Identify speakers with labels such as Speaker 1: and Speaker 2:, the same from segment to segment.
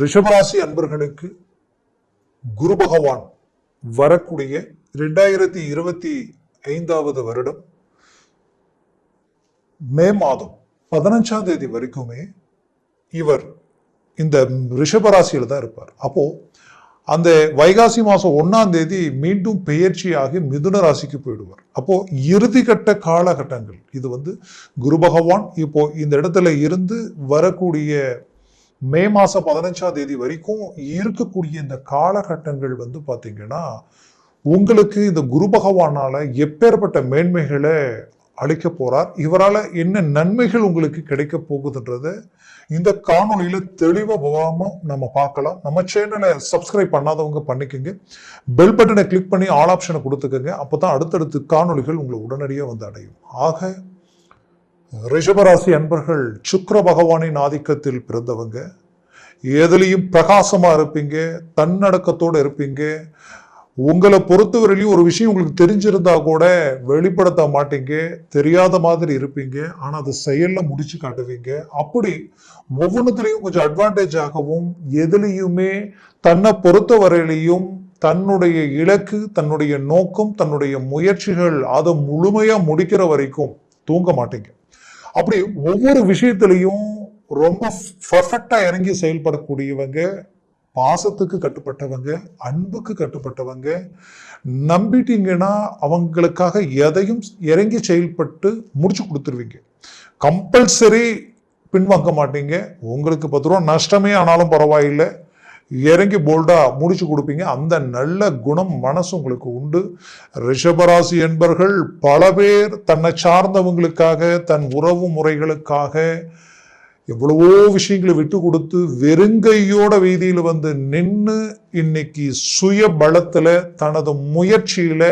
Speaker 1: ரிஷபராசி அன்பர்களுக்கு குரு பகவான் வரக்கூடிய ரெண்டாயிரத்தி இருபத்தி ஐந்தாவது வருடம் மே மாதம் பதினஞ்சாம் தேதி வரைக்குமே இவர் இந்த ரிஷபராசியில் தான் இருப்பார். அப்போ அந்த வைகாசி மாதம் ஒன்றாம் தேதி மீண்டும் பெயர்ச்சியாகி மிதுன ராசிக்கு போயிடுவார். அப்போ இறுதிக்கட்ட காலகட்டங்கள். இது வந்து குரு பகவான் இப்போ இந்த இடத்துல இருந்து வரக்கூடிய மே மாதம் பதினஞ்சாம் தேதி வரைக்கும் இருக்கக்கூடிய இந்த காலகட்டங்கள் வந்து பார்த்திங்கன்னா உங்களுக்கு இந்த குரு பகவானால் எப்பேற்பட்ட மேன்மைகளை அளிக்க போகிறார் இவரால் என்ன நன்மைகள் உங்களுக்கு கிடைக்க போகுதுன்றத இந்த காணொலியில் தெளிவாக போகாமல் நம்ம பார்க்கலாம். நம்ம சேனலை சப்ஸ்கிரைப் பண்ணாதவங்க பண்ணிக்கோங்க. பெல் பட்டனை கிளிக் பண்ணி ஆல் ஆப்ஷனை கொடுத்துக்கோங்க. அப்பதான் அடுத்தடுத்து காணொளிகள் உங்களை உடனடியாக வந்து அடையும். ஆக ரிஷபராசி அன்பர்கள் சுக்கர பகவானின் ஆதிக்கத்தில் பிறந்தவங்க எதுலேயும் பிரகாசமாக இருப்பீங்க தன்னடக்கத்தோடு இருப்பீங்க. உங்களை பொறுத்தவரையிலையும் ஒரு விஷயம் உங்களுக்கு தெரிஞ்சிருந்தா கூட வெளிப்படுத்த மாட்டீங்க தெரியாத மாதிரி இருப்பீங்க. ஆனால் அது செயலில் முடிச்சு காட்டுவீங்க. அப்படி ஒவ்வொன்றுத்துலையும் கொஞ்சம் அட்வான்டேஜ் ஆகவும் எதுலேயுமே தன்னை பொறுத்தவரையிலையும் தன்னுடைய இலக்கு தன்னுடைய நோக்கம் தன்னுடைய முயற்சிகள் அதை முழுமையாக முடிக்கிற வரைக்கும் தூங்க மாட்டீங்க. அப்படி ஒவ்வொரு விஷயத்திலையும் ரொம்ப பர்ஃபெக்டாக இறங்கி செயல்படக்கூடியவங்க பாசத்துக்கு கட்டுப்பட்டவங்க அன்புக்கு கட்டுப்பட்டவங்க நம்பிட்டீங்கன்னா அவங்களுக்காக எதையும் இறங்கி செயல்பட்டு முடிச்சு கொடுத்துருவீங்க. கம்பல்சரி பின்வாங்க மாட்டீங்க. உங்களுக்கு பத்து ரூபா நஷ்டமே ஆனாலும் பரவாயில்லை. இறங்கி போல்டா முடிச்சு கொடுப்பீங்க. அந்த நல்ல குணம் மனசு உங்களுக்கு உண்டு. ரிஷபராசி என்பர்கள் பல பேர் தன்னை சார்ந்தவங்களுக்காக தன் உறவு முறைகளுக்காக எவ்வளவோ விஷயங்களை விட்டு கொடுத்து வெறுங்கையோட வீதியில் வந்து நின்று இன்னைக்கு சுய பலத்தில் தனது முயற்சியில்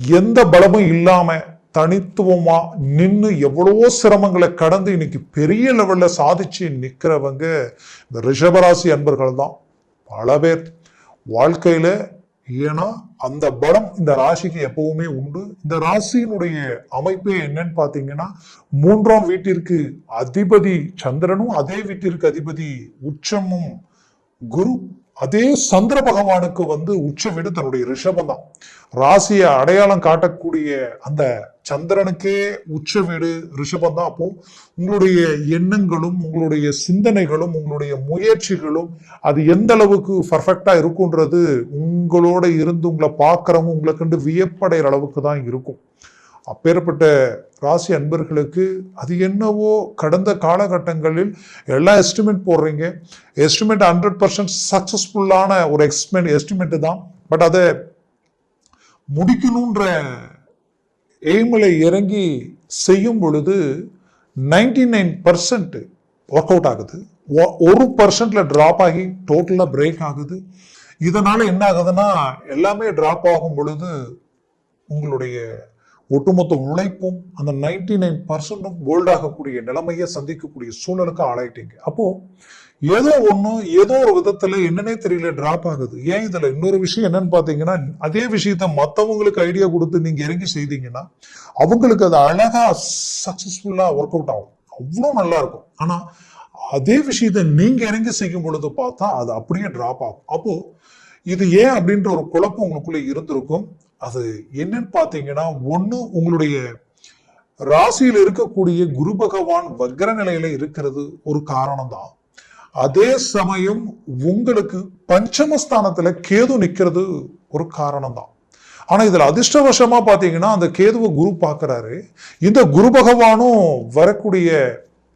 Speaker 1: எந்த பலமும் இல்லாமல் தனித்துவமா நின்று எவ்வளவோ சிரமங்களை கடந்து இன்னைக்கு பெரிய லெவலில் சாதிச்சு நிற்கிறவங்க இந்த ரிஷபராசி அன்பர்கள் தான் பல பேர் வாழ்க்கையில ஏன்னா அந்த பலம் இந்த ராசிக்கு எப்பவுமே உண்டு. இந்த ராசியினுடைய அமைப்பே என்னன்னு பார்த்தீங்கன்னா மூன்றாம் வீட்டிற்கு அதிபதி சந்திரனும் அதே வீட்டிற்கு அதிபதி உச்சமும் குரு அதே சந்திர பகவானுக்கு வந்து உச்ச வீடு தன்னுடைய ரிஷபம் தான். ராசியை அடையாளம் காட்டக்கூடிய அந்த சந்திரனுக்கே உச்ச வீடு ரிஷபம் தான். அப்போ உங்களுடைய எண்ணங்களும் உங்களுடைய சிந்தனைகளும் உங்களுடைய முயற்சிகளும் அது எந்த அளவுக்கு பர்ஃபெக்டா இருக்குன்றது உங்களோட இருந்து உங்களை பார்க்குறவங்க உங்களை கண்டு வியப்படைகிற அளவுக்கு தான் இருக்கும். அப்பேற்பட்ட ராசி அன்பர்களுக்கு அது என்னவோ கடந்த காலகட்டங்களில் எல்லா எஸ்டிமேட் போடுறீங்க. எஸ்டிமேட் ஹண்ட்ரட் பர்சன்ட் சக்ஸஸ்ஃபுல்லான ஒரு எக்ஸ்டிமேட் எஸ்டிமேட்டு தான். பட் அதை முடிக்கணுன்ற எய்மில் இறங்கி செய்யும் பொழுது ninety nine percent work out ஆகுது. ஒ- ஒரு பர்சன்ட்ல ட்ராப் ஆகி டோட்டலாக பிரேக் ஆகுது. இதனால என்ன ஆகுதுன்னா எல்லாமே ட்ராப் ஆகும் பொழுது உங்களுடைய ஒட்டுமொத்த உழைப்பும் அந்த நைன்டி நைன் பர்சன்டும் கோல்ட் ஆகக்கூடிய நிலைமையை சந்திக்கக்கூடிய சூழலுக்கு ஆளாயிட்டீங்க அப்போ ஏதோ ஒன்று ஏதோ ஒரு விதத்தில் என்னன்னே தெரியல டிராப் ஆகுது. ஏன் இதில் இன்னொரு விஷயம் என்னன்னு பார்த்தீங்கன்னா அதே விஷயத்த மற்றவங்களுக்கு ஐடியா கொடுத்து நீங்கள் இறங்கி செய்தீங்கன்னா அவங்களுக்கு அது அழகாக சக்ஸஸ்ஃபுல்லாக ஒர்க் அவுட் ஆகும். அவ்வளோ நல்லா இருக்கும். அதே விஷயத்த நீங்கள் இறங்கி செய்யும் பொழுது பார்த்தா அது அப்படியே டிராப் ஆகும். அப்போது இது ஏன் அப்படின்ற ஒரு குழப்பம் உங்களுக்குள்ளே இருந்திருக்கும். அது என்னன்னு பார்த்தீங்கன்னா ஒன்று உங்களுடைய ராசியில் இருக்கக்கூடிய குரு பகவான் வக்ர நிலையில இருக்கிறது ஒரு காரணம் தான் அதே சமயம் உங்களுக்கு பஞ்சமஸ்தானத்துல கேது நிக்கிறது ஒரு காரணம் தான் ஆனா இதுல அதிர்ஷ்டவசமா பாத்தீங்கன்னா அந்த கேதுவை குரு பார்க்கிறாரு இந்த குரு பகவானும் வரக்கூடிய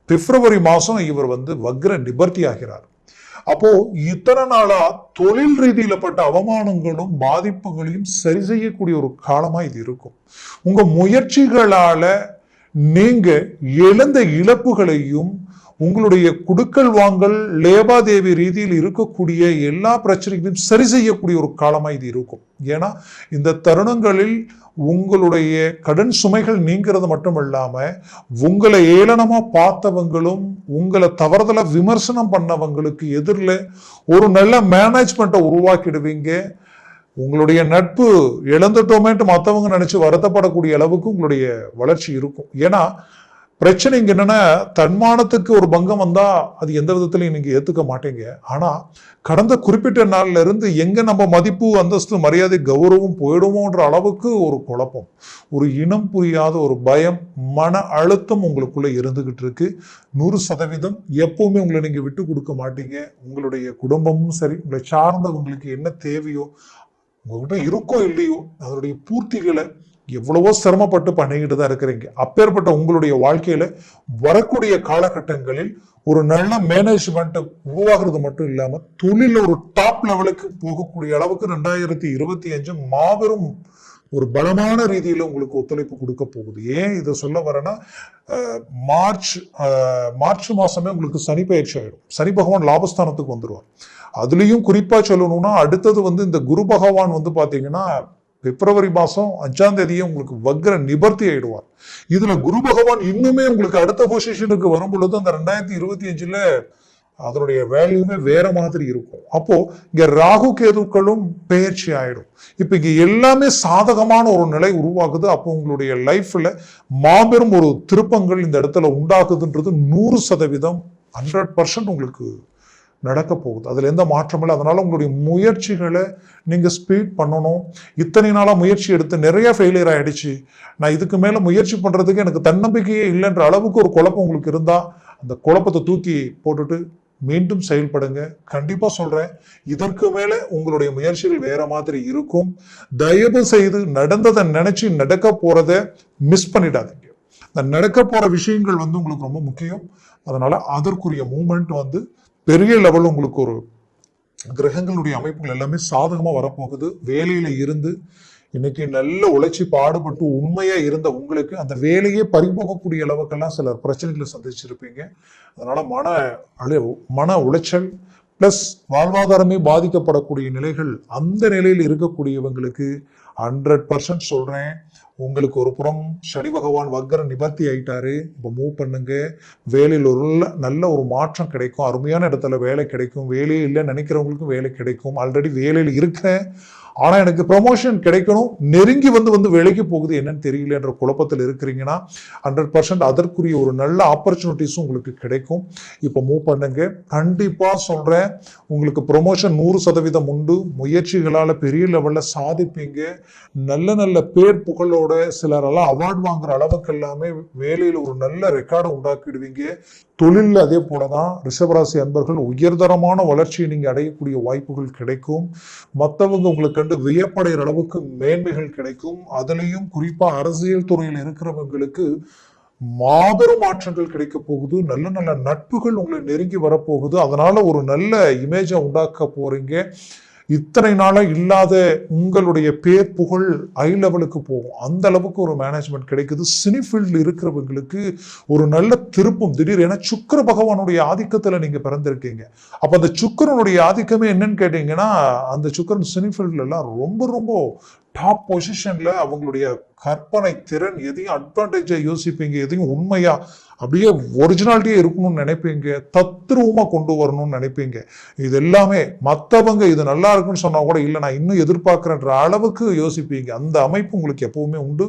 Speaker 1: பிப்ரவரி மாசம் இவர் வந்து வக்ர நிபர்த்தி ஆகிறார். அப்போ இத்தனை நாளா தொழில் ரீதியில பட்ட அவமானங்களும் பாதிப்புகளையும் சரி செய்யக்கூடிய ஒரு காலமா இது இருக்கும். உங்க முயற்சிகளால நீங்க இழந்த இழப்புகளையும் உங்களுடைய குடுக்கல் வாங்கல் லேபாதேவி ரீதியில் இருக்கக்கூடிய எல்லா பிரச்சனைகளையும் சரி செய்யக்கூடிய ஒரு காலமா இது இருக்கும். ஏன்னா இந்த தருணங்களில் உங்களுடைய கடன் சுமைகள் நீங்கிறது மட்டும் இல்லாமல் உங்களை ஏளனமாக பார்த்தவங்களும் உங்களை தவறுதலா விமர்சனம் பண்ணவங்களுக்கு எதிரில் ஒரு நல்ல மேனேஜ்மெண்ட்டை உருவாக்கிடுவீங்க. உங்களுடைய நட்பு இழந்துட்டோமேன்ட்டு மற்றவங்க நினச்சி வருத்தப்படக்கூடிய அளவுக்கு உங்களுடைய வளர்ச்சி இருக்கும். ஏன்னா பிரச்சனை இங்கே என்னென்னா தன்மானத்துக்கு ஒரு பங்கம் வந்தால் அது எந்த விதத்திலையும் நீங்கள் ஏற்றுக்க மாட்டீங்க. ஆனால் கடந்த குறிப்பிட்ட நாளில் இருந்து எங்கே நம்ம மதிப்பு அந்தஸ்து மரியாதை கௌரவம் போயிடுமோன்ற அளவுக்கு ஒரு குழப்பம் ஒரு இனம் புரியாத ஒரு பயம் மன அழுத்தம் உங்களுக்குள்ளே இருந்துக்கிட்டு இருக்கு. நூறு சதவீதம் எப்போவுமே உங்களை நீங்கள் விட்டு கொடுக்க மாட்டீங்க. உங்களுடைய குடும்பமும் சரி உங்களை சார்ந்தவங்களுக்கு என்ன தேவையோ உங்கள்கிட்ட இருக்கோ இல்லையோ அதனுடைய பூர்த்திகளை எவ்வளவோ சிரமப்பட்டு பண்ணிக்கிட்டு தான் இருக்கிறீங்க. அப்பேற்பட்ட உங்களுடைய வாழ்க்கையில வரக்கூடிய காலகட்டங்களில் ஒரு நல்ல மேனேஜ்மெண்ட் உருவாகிறது மட்டும் இல்லாம தொழில ஒரு டாப் லெவலுக்கு போகக்கூடிய அளவுக்கு ரெண்டாயிரத்தி இருபத்தி அஞ்சு மாபெரும் ஒரு பலமான ரீதியில் உங்களுக்கு ஒத்துழைப்பு கொடுக்க போகுது. ஏன் இதை சொல்ல வரேன்னா மார்ச் மார்ச் மாசமே உங்களுக்கு சனி பயிற்சி ஆகிடும் சனி பகவான் லாபஸ்தானத்துக்கு வந்துடுவார் அதுலேயும் குறிப்பாக சொல்லணும்னா அடுத்தது வந்து இந்த குரு பகவான் வந்து பார்த்தீங்கன்னா பிப்ரவரி மாதம் அஞ்சாம் தேதியே உங்களுக்கு வக்ர நிபர்த்தி ஆயிடுவார். இதுல குரு பகவான் இன்னுமே உங்களுக்கு அடுத்த பொசிஷனுக்கு வரும் பொழுது அந்த ரெண்டாயிரத்தி இருபத்தி அஞ்சுல அதனுடைய வேல்யூமே வேற மாதிரி இருக்கும். அப்போ இங்க ராகு கேதுக்களும் பெயர்ச்சி ஆயிடும். இப்ப இங்க எல்லாமே சாதகமான ஒரு நிலை உருவாகுது. அப்போ உங்களுடைய லைஃப்ல மாபெரும் ஒரு திருப்பங்கள் இந்த இடத்துல உண்டாகுதுன்றது நூறு சதவீதம் ஹண்ட்ரட் பர்சன்ட் உங்களுக்கு நடக்க போகுது. அதில் எந்த மாற்றமும் இல்லை. அதனால் உங்களுடைய முயற்சிகளை நீங்கள் ஸ்பீட் பண்ணணும். இத்தனை நாளாக முயற்சி எடுத்து நிறைய ஃபெயிலியர் ஆகிடுச்சு நான் இதுக்கு மேலே முயற்சி பண்ணுறதுக்கு எனக்கு தன்னம்பிக்கையே இல்லைன்ற அளவுக்கு ஒரு குழப்பம் உங்களுக்கு இருந்தால் அந்த குழப்பத்தை தூக்கி போட்டுட்டு மீண்டும் செயல்படுங்க. கண்டிப்பாக சொல்கிறேன் இதற்கு மேலே உங்களுடைய முயற்சிகள் வேற மாதிரி இருக்கும். தயவு செய்து நடந்ததை நினச்சி நடக்க போகிறத மிஸ் பண்ணிடாதீங்க. இந்த நடக்க போகிற விஷயங்கள் வந்து உங்களுக்கு ரொம்ப முக்கியம். அதனால் அதற்குரிய மூமெண்ட் வந்து பெரிய லெவல் உங்களுக்கு ஒரு கிரகங்களுடைய அமைப்புகள் எல்லாமே சாதகமாக வரப்போகுது. வேலையில் இருந்து இன்னைக்கு நல்ல உழைச்சி பாடுபட்டு உண்மையா இருந்த உங்களுக்கு அந்த வேலையே பறிபோகக்கூடிய அளவுக்கெல்லாம் சில பிரச்சனைகளை சந்திச்சிருப்பீங்க. அதனால மன அழு மன உளைச்சல் பிளஸ் வாழ்வாதாரமே பாதிக்கப்படக்கூடிய நிலைகள் அந்த நிலையில் இருக்கக்கூடியவங்களுக்கு ஹண்ட்ரட் பர்சன்ட் சொல்றேன். உங்களுக்கு ஒரு புறம் சனி பகவான் வக்கர நிபர்த்தி ஆயிட்டாரு. இப்போ மூவ் பண்ணுங்க. வேலையில் ஒரு நல்ல- ஒரு மாற்றம் கிடைக்கும். அருமையான இடத்துல வேலை கிடைக்கும். வேலையே இல்லை நினைக்கிறவங்களுக்கும் வேலை கிடைக்கும். ஆல்ரெடி வேலையில் இருக்கிறேன் ஆனால் எனக்கு ப்ரமோஷன் கிடைக்கணும். நெருங்கி வந்து வந்து வேலைக்கு போகுது என்னன்னு தெரியல என்ற குழப்பத்தில் இருக்கிறீங்கன்னா ஹண்ட்ரட் பர்சன்ட் அதற்குரிய ஒரு நல்ல ஆப்பர்ச்சுனிட்டிஸும் உங்களுக்கு கிடைக்கும். இப்போ மூவ் பண்ணுங்க. கண்டிப்பாக சொல்கிறேன் உங்களுக்கு ப்ரொமோஷன் நூறு சதவீதம் உண்டு. முயற்சிகளால் பெரிய லெவலில் சாதிப்பீங்க. நல்ல நல்ல பேர் புகழோட சிலரெல்லாம் அவார்ட் வாங்குற அளவுக்கு எல்லாமே வேலையில் ஒரு நல்ல ரெக்கார்டை உண்டாக்கிடுவீங்க. தொழிலில் அதே போல தான் ரிஷபராசி அன்பர்கள் உயர்தரமான வளர்ச்சியை நீங்கள் அடையக்கூடிய வாய்ப்புகள் கிடைக்கும். மற்றவங்க உங்களை கண்டு வியப்படைகிற அளவுக்கு மேன்மைகள் கிடைக்கும். அதுலேயும் குறிப்பாக அரசியல் துறையில் இருக்கிறவங்களுக்கு மாபெரும் மாற்றங்கள் கிடைக்க போகுது. நல்ல நல்ல நட்புகள் உங்களை நெருங்கி வரப்போகுது அதனால ஒரு நல்ல இமேஜை உண்டாக்க போறீங்க. இத்தனை நாளாக இல்லாத உங்களுடைய பேர் புகழ் ஐ லெவலுக்கு போகும். அந்த அளவுக்கு ஒரு மேனேஜ்மெண்ட் கிடைக்குது. சினிஃபீல்டில் இருக்கிறவங்களுக்கு ஒரு நல்ல திருப்பம். திடீர் ஏன்னா சுக்கிர பகவானுடைய ஆதிக்கத்தில் நீங்கள் பிறந்திருக்கீங்க. அப்போ அந்த சுக்கிரனுடைய ஆதிக்கமே என்னன்னு கேட்டிங்கன்னா அந்த சுக்கிரன் சினி எல்லாம் ரொம்ப ரொம்ப டாப் பொசிஷனில் அவங்களுடைய கற்பனை திறன் எதையும் அட்வான்டேஜா யோசிப்பீங்க எதையும் உண்மையாக அப்படியே ஒரிஜினாலிட்டியே இருக்கணும்னு நினைப்பீங்க தத்ரூபமாக கொண்டு வரணும்னு நினைப்பீங்க. இது எல்லாமே மற்றவங்க இது நல்லா இருக்குன்னு சொன்னால் கூட இல்லை நான் இன்னும் எதிர்பார்க்குறேன்ற அளவுக்கு யோசிப்பீங்க. அந்த அமைப்பு உங்களுக்கு எப்பவுமே உண்டு.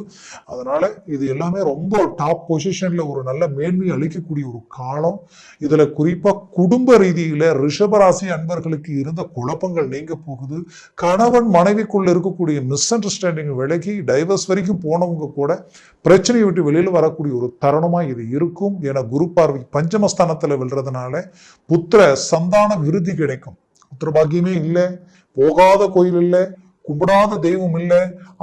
Speaker 1: அதனால இது எல்லாமே ரொம்ப டாப் பொசிஷனில் ஒரு நல்ல மேன்மை அளிக்கக்கூடிய ஒரு காலம். இதில் குறிப்பாக குடும்ப ரீதியில் ரிஷபராசி அன்பர்களுக்கு இருந்த குழப்பங்கள் நீங்க போகுது. கணவன் மனைவிக்குள்ள இருக்கக்கூடிய மிஸ் அண்டர்ஸ்டாண்டிங் விலகி டைவர்ஸ் வரைக்கும் போனவங்க கூட பிரச்சனையை விட்டு வெளியில் வரக்கூடிய ஒரு தருணமாக இது இருக்கும். என குரு பார்வை பஞ்சமஸ்தானத்துல விழுறதுனால புத்திர சந்தான விருதி கிடைக்கும். புத்திர பாக்கியமே இல்லை போகாத கோயில் இல்லை கும்பிடாத தெய்வம் இல்லை.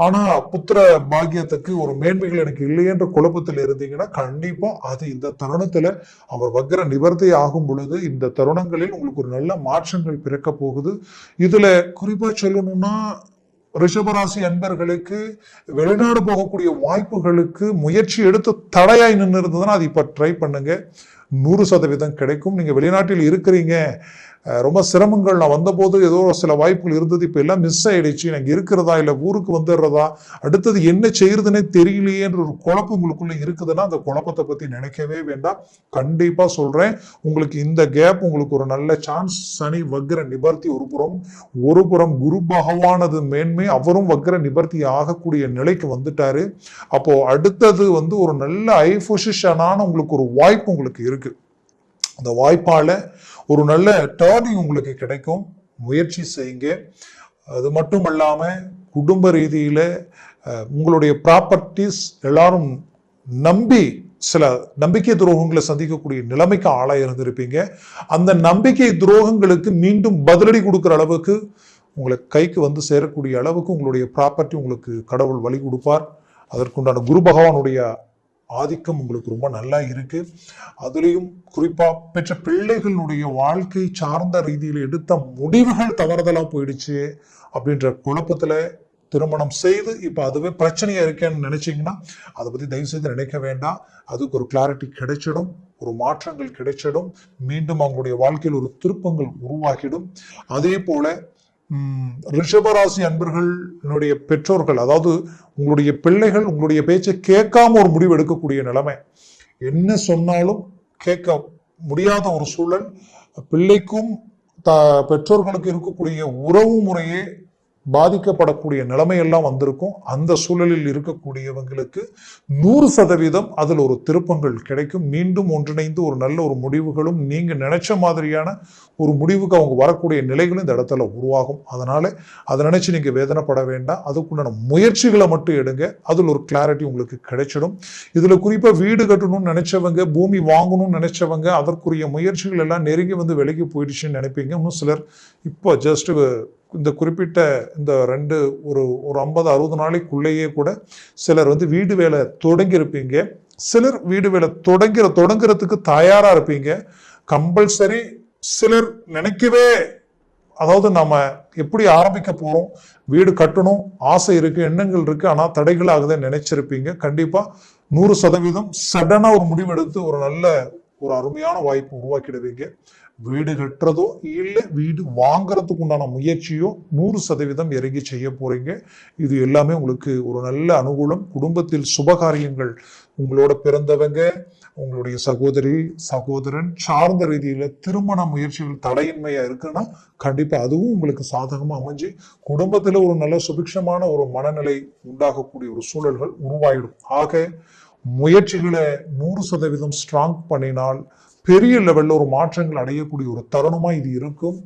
Speaker 1: ஆனா புத்திர பாக்கியத்துக்கு ஒரு மேன்மைகள் எனக்கு இல்லையென்ற குழப்பத்தில் இருந்தீங்கன்னா கண்டிப்பா அது இந்த தருணத்துல அவர் வக்ர நிவர்த்தி ஆகும் பொழுது இந்த தருணங்களில் உங்களுக்கு ஒரு நல்ல மாற்றங்கள் பிறக்க போகுது. இதுல குறிப்பா சொல்லணும்னா ரிஷபராசி அன்பர்களுக்கு வெளிநாடு போகக்கூடிய வாய்ப்புகளுக்கு முயற்சி எடுத்து தடையாய் நின்று இருந்ததுன்னா அது இப்போ ட்ரை பண்ணுங்க. நூறு சதவீதம் கிடைக்கும். நீங்கள் வெளிநாட்டில் இருக்கிறீங்க ரொம்ப சிரமங்கள். நான் வந்தபோது ஏதோ சில வாய்ப்புகள் இருந்தது. இப்போ எல்லாம் மிஸ் ஆகிடுச்சு எனக்கு இருக்கிறதா? இல்லை ஊருக்கு வந்துடுறதா? அடுத்தது என்ன செய்யறதுன்னே தெரியலையேன்ற ஒரு குழப்பம் உங்களுக்குள்ளே இருக்குதுன்னா அந்த குழப்பத்தை பற்றி நினைக்கவே வேண்டாம். கண்டிப்பாக சொல்கிறேன் உங்களுக்கு இந்த கேப் உங்களுக்கு ஒரு நல்ல சான்ஸ் சனி வக்ர நிபர்த்தி ஒரு புறம் ஒரு புறம் குரு பகவானது மேன்மை. அவரும் வக்ர நிபர்த்தி ஆகக்கூடிய நிலைக்கு வந்துட்டாரு. அப்போது அடுத்தது வந்து ஒரு நல்ல ஐ உங்களுக்கு ஒரு வாய்ப்பு உங்களுக்கு இருக்குது அந்த வாய்ப்பால் ஒரு நல்ல டேர்னிங் உங்களுக்கு கிடைக்கும். முயற்சி செய்யுங்க. அது மட்டும் இல்லாமல் குடும்ப ரீதியில் உங்களுடைய ப்ராப்பர்ட்டிஸ் எல்லாரும் நம்பி சில நம்பிக்கை துரோகங்களை சந்திக்கக்கூடிய நிலைமைக்கு ஆளாக இருந்திருப்பீங்க. அந்த நம்பிக்கை துரோகங்களுக்கு மீண்டும் பதிலடி கொடுக்குற அளவுக்கு உங்களை கைக்கு வந்து சேரக்கூடிய அளவுக்கு உங்களுடைய ப்ராப்பர்ட்டி உங்களுக்கு கடவுள் வழி கொடுப்பார். அதற்குண்டான குரு பகவானுடைய ஆதிக்கம் உங்களுக்கு ரொம்ப நல்லா இருக்கு. அதுலேயும் குறிப்பா பெற்ற பிள்ளைகளுடைய வாழ்க்கை சார்ந்த ரீதியில் எடுத்த முடிவுகள் தவறுதலா போயிடுச்சு அப்படின்ற குழப்பத்துல திருமணம் செய்து இப்போ அதுவே பிரச்சனையா இருக்கேன்னு நினைச்சிங்கன்னா அதை பத்தி தயவு செய்து நினைக்க வேண்டாம். அதுக்கு ஒரு கிளாரிட்டி கிடைச்சிடும் ஒரு மாற்றங்கள் கிடைச்சிடும். மீண்டும் அவங்களுடைய வாழ்க்கையில் ஒரு திருப்பங்கள் உருவாகிடும். அதே போல ரிஷபராசி அன்பர்களுடைய பெற்றோர்கள் அதாவது உங்களுடைய பிள்ளைகள் உங்களுடைய பேச்சை கேட்காம ஒரு முடிவு எடுக்கக்கூடிய நிலைமை. என்ன சொன்னாலும் கேட்க முடியாத ஒரு சூழல். பிள்ளைக்கும் த பெற்றோர்களுக்கு இருக்கக்கூடிய உறவு முறையே பாதிக்கப்படக்கூடிய நிலைமையெல்லாம் வந்திருக்கும். அந்த சூழலில் இருக்கக்கூடியவங்களுக்கு நூறு சதவீதம் அதில் ஒரு திருப்பங்கள் கிடைக்கும். மீண்டும் ஒன்றிணைந்து ஒரு நல்ல ஒரு முடிவுகளும் நீங்கள் நினைச்ச மாதிரியான ஒரு முடிவுக்கு அவங்க வரக்கூடிய நிலைகளும் இந்த இடத்துல உருவாகும். அதனால் அதை நினச்சி நீங்கள் வேதனைப்பட வேண்டாம். அதுக்குண்டான முயற்சிகளை மட்டும் எடுங்க. அதில் ஒரு கிளாரிட்டி உங்களுக்கு கிடைச்சிடும். இதில் குறிப்பாக வீடு கட்டணும்னு நினச்சவங்க பூமி வாங்கணும்னு நினச்சவங்க அதற்குரிய முயற்சிகள் எல்லாம் நெருங்கி வந்து விலகி போயிடுச்சுன்னு நினைப்பீங்க. இன்னும் சிலர் இப்போ ஜஸ்ட்டு இந்த குறிப்பிட்ட இந்த ரெண்டு ஒரு ஒரு ஐம்பது அறுபது நாளைக்குள்ளேயே கூட சிலர் வந்து வீடு வேலை தொடங்கியிருப்பீங்க. சிலர் வீடு வேலை தொடங்கிற தொடங்குறதுக்கு தயாராக இருப்பீங்க. கம்பல்சரி சிலர் நினைக்கவே அதாவது நம்ம எப்படி ஆரம்பிக்க போகிறோம் வீடு கட்டணும் ஆசை இருக்கு எண்ணங்கள் இருக்கு ஆனால் தடைகள் ஆகுதுன்னு நினைச்சிருப்பீங்க. கண்டிப்பாக நூறு சதவீதம் சடனாக ஒரு முடிவெடுத்து ஒரு நல்ல ஒரு அருமையான வாய்ப்பு உருவாக்கிடுவீங்க. வீடு கட்டுறதோ இல்லை வீடு வாங்கிறதுக்கு உண்டான முயற்சியோ நூறு சதவீதம் இறங்கி செய்ய போகிறீங்க இது எல்லாமே உங்களுக்கு ஒரு நல்ல அனுகூலம். குடும்பத்தில் சுபகாரியங்கள் உங்களோட பிறந்தவங்க உங்களுடைய சகோதரி சகோதரன் சார்ந்த ரீதியில் திருமண முயற்சிகள் தடையின்மையாக இருக்குன்னா கண்டிப்பாக அதுவும் உங்களுக்கு சாதகமாக அமைஞ்சு குடும்பத்தில் ஒரு நல்ல சுபிக்ஷமான ஒரு மனநிலை உண்டாகக்கூடிய ஒரு சூழல்கள் உருவாயிடும். ஆக முயற்சிகளை நூறு சதவீதம் ஸ்ட்ராங் பண்ணினால் பெரிய லெவலில் ஒரு மாற்றங்கள் அடையக்கூடிய ஒரு தருணமா இது இருக்கும்.